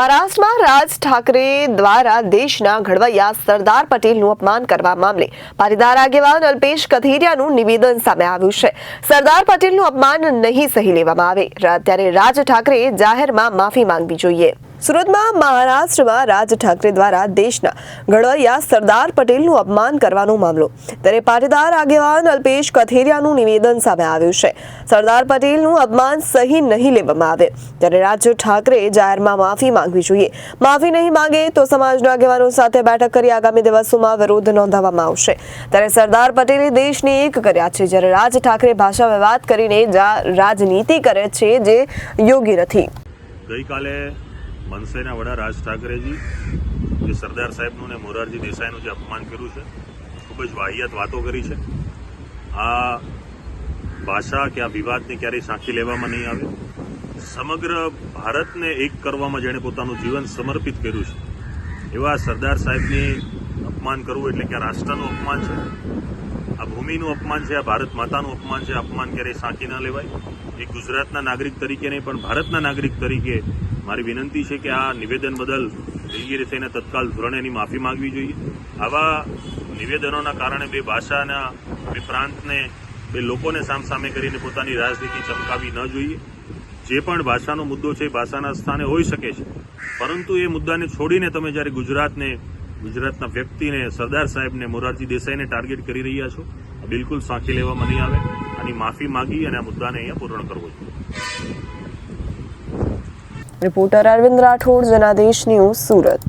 મહારાષ્ટ્રમાં રાજ ઠાકરે દ્વારા દેશના ઘડવૈયા સરદાર પટેલનું અપમાન કરવા મામલે પાટીદાર આગેવાન અલ્પેશ કથિરિયાનું નિવેદન સામે આવ્યું છે. સરદાર પટેલનું અપમાન નહીં સહી લેવામાં આવે. ત્યારે રાજ ઠાકરે જાહેરમાં માફી માંગવી જોઈએ. સુરતમાં મહારાષ્ટ્રમાં રાજ ઠાકરે દ્વારા દેશના ઘડવૈયા સરદાર પટેલનું અપમાન કરવાનો મામલો. ત્યારે પાટીદાર આગેવાન અલ્પેશ કથેરિયાનું નિવેદન સામે આવ્યું છે. સરદાર પટેલનું અપમાન સહી નહીં લેવામાં આવે. ત્યારે રાજ ઠાકરે જાહેરમાં માફી માંગવી જોઈએ. માફી નહીં માંગે તો સમાજના આગેવાનો સાથે બેઠક કરી આગામી દિવસોમાં વિરોધ નોંધાવવામાં આવશે. ત્યારે સરદાર પટેલે દેશને એક કર્યા છે. જ્યારે રાજ ઠાકરે ભાષા વિવાદ કરીને રાજનીતિ કરે છે જે યોગ્ય નથી. ગઈકાલે મનસેના વડા રાજ ઠાકરેજી, જે સરદાર સાહેબનું ને મોરારજી દેસાઈનું જે અપમાન કર્યું છે, ખૂબ જ વાહિયાત વાતો કરી છે. આ ભાષા કે આ વિવાદને ક્યારેય સાંખી લેવામાં નહીં આવે. સમગ્ર ભારતને એક કરવામાં જેણે પોતાનું જીવન સમર્પિત કર્યું છે. એવા સરદાર સાહેબની અપમાન કરવું એટલે કે આ રાષ્ટ્રનું અપમાન છે. આ ભૂમિનું અપમાન છે, આ ભારત માતાનું અપમાન છે અપમાન ક્યારેય સાંકી ન લેવાય. એક ગુજરાતના નાગરિક તરીકે નહીં, પણ ભારતના નાગરિક તરીકે મારી વિનંતી છે કે આ નિવેદન બદલ દિલગીરી થઈને તત્કાલ ધોરણે એની માફી માંગવી જોઈએ. આવા નિવેદનોના કારણે બે ભાષાના, બે પ્રાંતને, બે લોકોને સામસામે કરીને પોતાની રાજનીતિ ચમકાવી ન જોઈએ. જે પણ ભાષાનો મુદ્દો છે એ ભાષાના સ્થાને હોઈ શકે છે. પરંતુ એ મુદ્દાને છોડીને તમે જ્યારે ગુજરાતને, ગુજરાતના વ્યક્તિને, સરદાર સાહેબને, મોરારજી દેસાઈને ટાર્ગેટ કરી રહ્યા છો બિલકુલ સાંખી લેવામાં નહીં આવે. આની માફી માંગી અને આ મુદ્દાને અહીંયા પૂર્ણ કરવો જોઈએ રિપોર્ટર અરવિંદ રાઠોડ, જનાદેશ ન્યૂઝ સુરત.